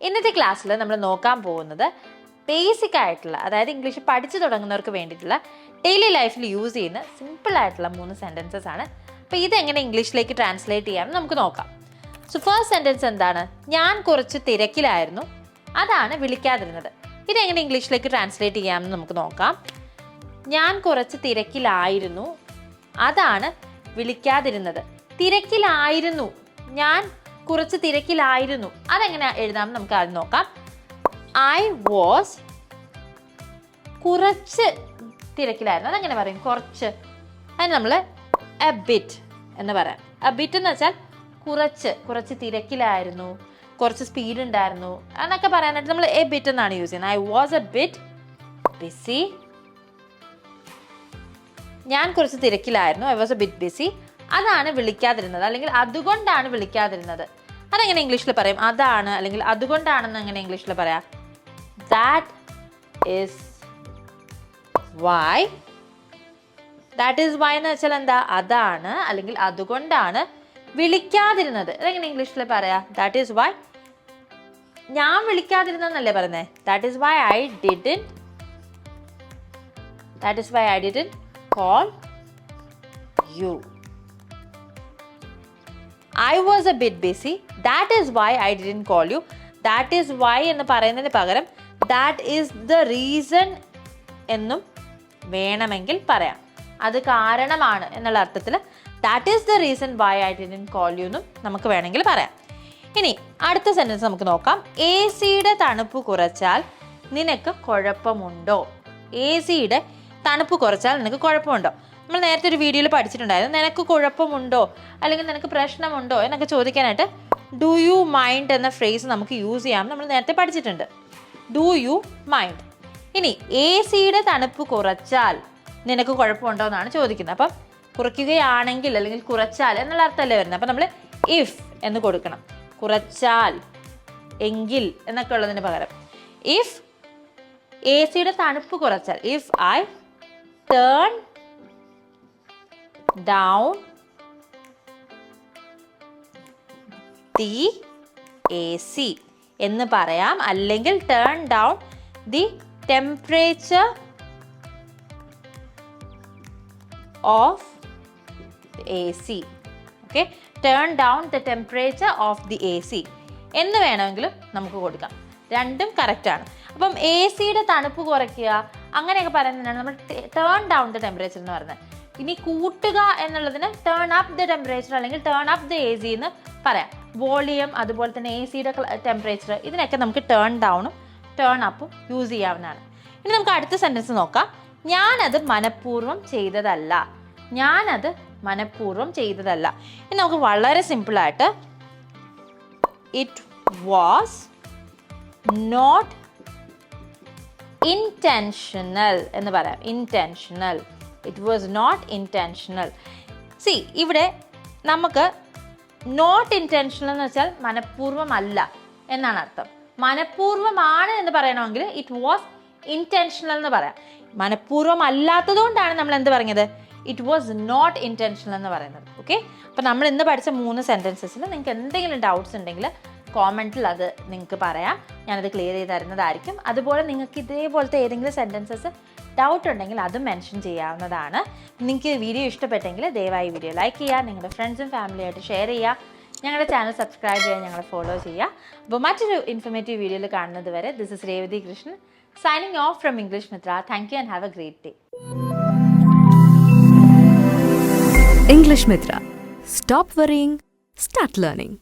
ഇന്നത്തെ ക്ലാസ്സിൽ നമ്മൾ നോക്കാൻ പോകുന്നത് ബേസിക് ആയിട്ടുള്ള അതായത് ഇംഗ്ലീഷ് പഠിച്ചു തുടങ്ങുന്നവർക്ക് വേണ്ടിയിട്ടുള്ള ഡെയിലി ലൈഫിൽ യൂസ് ചെയ്യുന്ന സിമ്പിൾ ആയിട്ടുള്ള മൂന്ന് സെന്റൻസസ് ആണ്. അപ്പോൾ ഇതെങ്ങനെ ഇംഗ്ലീഷിലേക്ക് ട്രാൻസ്ലേറ്റ് ചെയ്യാമെന്ന് നമുക്ക് നോക്കാം. സോ ഫസ്റ്റ് സെന്റൻസ് എന്താണ്? ഞാൻ കുറച്ച് തിരക്കിലായിരുന്നു. അതാണ് വിളിക്കാതിരുന്നത്. ഇതെങ്ങനെ ഇംഗ്ലീഷിലേക്ക് ട്രാൻസ്ലേറ്റ് ചെയ്യാമെന്ന് നമുക്ക് നോക്കാം. ഞാൻ കുറച്ച് തിരക്കിലായിരുന്നു. അതാണ് വിളിക്കാതിരുന്നത്. തിരക്കിലായിരുന്നു. ഞാൻ കുറച്ച് തിരക്കിലായിരുന്നു. അതെങ്ങനെ എഴുതാമെന്ന് നമുക്ക് ആദ്യം നോക്കാം. ഐ വാസ് കുറച്ച് തിരക്കിലായിരുന്നു. അതെങ്ങനെ പറയും? കുറച്ച്. അതിന് നമ്മൾ എ ബിറ്റ് എന്ന് പറയാം. എ ബിറ്റ് എന്ന് വെച്ചാൽ കുറച്ച് കുറച്ച് തിരക്കിലായിരുന്നു കുറച്ച് സ്പീഡ് ഉണ്ടായിരുന്നു എന്നൊക്കെ പറയാനായിട്ട് നമ്മൾ എ ബിറ്റ് എന്നാണ് യൂസ് ചെയ്യുന്നത്. I was a bit busy ഞാൻ കുറച്ച് തിരക്കിലായിരുന്നു. I was a bit busy അതാണ് വിളിക്കാതിരുന്നത്. അല്ലെങ്കിൽ അതുകൊണ്ടാണ് വിളിക്കാതിരുന്നത്. അതെങ്ങനെ ഇംഗ്ലീഷിൽ പറയും? അതാണ് അല്ലെങ്കിൽ അതുകൊണ്ടാണെന്ന് എങ്ങനെ ഇംഗ്ലീഷിൽ പറയാം? That is why that is why എന്ന് വെച്ചാൽ എന്താ? അതാണ് അല്ലെങ്കിൽ അതുകൊണ്ടാണ് വിളിക്കാതിരുന്നത്. അതെങ്ങനെ ഇംഗ്ലീഷിൽ പറയാ? ദാറ്റ് ഈസ് വൈ ഞാൻ വിളിക്കാതിരുന്നല്ലേ പറയുന്നത് that is why I didn't that is why I didn't call you I was a bit busy that is why I didn't call you that is why എന്ന് പറയുന്നതിന് പകരം ദാറ്റ് ഈസ് ദ റീസൺ എന്നും വേണമെങ്കിൽ പറയാം. അത് കാരണമാണ് എന്നുള്ള അർത്ഥത്തിൽ that is the reason why I didn't call you എന്നും നമുക്ക് വേണമെങ്കിൽ പറയാം. ഇനി അടുത്ത സെന്റൻസ് നമുക്ക് നോക്കാം. എ സിയുടെ തണുപ്പ് കുറച്ചാൽ നിനക്ക് കുഴപ്പമുണ്ടോ? എ സിയുടെ തണുപ്പ് കുറച്ചാൽ നിനക്ക് കുഴപ്പമുണ്ടോ? നമ്മൾ നേരത്തെ ഒരു വീഡിയോയിൽ പഠിച്ചിട്ടുണ്ടായിരുന്നു. നിനക്ക് കുഴപ്പമുണ്ടോ? അല്ലെങ്കിൽ നിനക്ക് പ്രശ്നമുണ്ടോ? എന്നൊക്കെ ചോദിക്കാനായിട്ട് ഡു യു മൈൻഡ് എന്ന ഫ്രേസ് നമുക്ക് യൂസ് ചെയ്യാം. നമ്മൾ നേരത്തെ പഠിച്ചിട്ടുണ്ട്. ഡു യു മൈൻഡ് ഇനി എ സിയുടെ തണുപ്പ് കുറച്ചാൽ നിനക്ക് കുഴപ്പമുണ്ടോ എന്നാണ് ചോദിക്കുന്നത്. അപ്പം കുറയ്ക്കുകയാണെങ്കിൽ അല്ലെങ്കിൽ കുറച്ചാൽ എന്നുള്ള അർത്ഥമല്ലേ വരുന്നത്. അപ്പം നമ്മൾ ഇഫ് എന്ന് കൊടുക്കണം. കുറച്ചാൽ എങ്കിൽ എന്നൊക്കെ ഉള്ളതിന് പകരം. ഇഫ് എ സിയുടെ തണുപ്പ് കുറച്ചാൽ if I turn down the A C എന്ന് പറയാം. അല്ലെങ്കിൽ turn down the temperature of A C okay turn down the temperature of the A C എന്ന് വേണമെങ്കിലും നമുക്ക് കൊടുക്കാം. രണ്ടും കറക്റ്റാണ് അപ്പം എ സിയുടെ തണുപ്പ് കുറയ്ക്കുക. അങ്ങനെയൊക്കെ പറയുന്നതിനാണ് നമ്മൾ ടേൺ ഡൗൺ ദ ടെമ്പറേച്ചർ എന്ന് പറയുന്നത്. ഇനി കൂട്ടുക എന്നുള്ളതിന് ടേൺ അപ്പ് ദ ടെമ്പറേച്ചർ അല്ലെങ്കിൽ turn up the A C എന്ന് പറയാം. വോളിയം അതുപോലെ തന്നെ എ സിയുടെ ടെമ്പറേച്ചർ ഇതിനൊക്കെ നമുക്ക് ടേൺ ഡൗണും ടേൺ അപ്പും യൂസ് ചെയ്യാവുന്നതാണ്. ഇനി നമുക്ക് അടുത്ത സെന്റൻസ് നോക്കാം. ഞാനത് മനഃപൂർവം ചെയ്തതല്ല. ഞാനത് മനഃപൂർവം ചെയ്തതല്ല. ഇനി നമുക്ക് വളരെ സിമ്പിളായിട്ട് ഇറ്റ് വാസ് നോട്ട് ഇന്റൻഷണൽ എന്ന് പറയാം. Intentional it was not intentional C ഇവിടെ നമുക്ക് നോട്ട് ഇന്റൻഷണൽ എന്ന് വെച്ചാൽ മനഃപൂർവമല്ല എന്നാണ് അർത്ഥം. മനഃപൂർവമാണ് എന്ന് പറയണമെങ്കിൽ ഇറ്റ് വാസ് ഇന്റൻഷണൽ എന്ന് പറയാം. മനഃപൂർവം അല്ലാത്തതുകൊണ്ടാണ് നമ്മൾ എന്ത് പറഞ്ഞത്? ഇറ്റ് വാസ് നോട്ട് ഇന്റൻഷണൽ എന്ന് പറയുന്നത്. ഓക്കെ അപ്പോൾ നമ്മൾ ഇന്ന് പഠിച്ച മൂന്ന് സെന്റൻസസിൽ നിങ്ങൾക്ക് എന്തെങ്കിലും ഡൗട്ട്സ് ഉണ്ടെങ്കിൽ കോമെന്റിൽ അത് നിങ്ങൾക്ക് പറയാം. ഞാനത് ക്ലിയർ ചെയ്ത് തരുന്നതായിരിക്കും. അതുപോലെ നിങ്ങൾക്ക് ഇതേപോലത്തെ ഏതെങ്കിലും സെന്റൻസസ് ഡൗട്ട് ഉണ്ടെങ്കിൽ അതും മെൻഷൻ ചെയ്യാവുന്നതാണ്. നിങ്ങൾക്ക് വീഡിയോ ഇഷ്ടപ്പെട്ടെങ്കിൽ ദയവായി വീഡിയോ ലൈക്ക് ചെയ്യുക നിങ്ങളുടെ ഫ്രണ്ട്സും ഫാമിലിയായിട്ട് ഷെയർ ചെയ്യുക ഞങ്ങളുടെ ചാനൽ സബ്സ്ക്രൈബ് ചെയ്യുക ഞങ്ങളെ ഫോളോ ചെയ്യുക. അപ്പോൾ മറ്റൊരു ഇൻഫർമേറ്റീവ് വീഡിയോയിൽ കാണുന്നത് വരെ this is Revathi Krishnan signing off from English Mitra thank you and have a great day English Mitra. Stop worrying, start learning.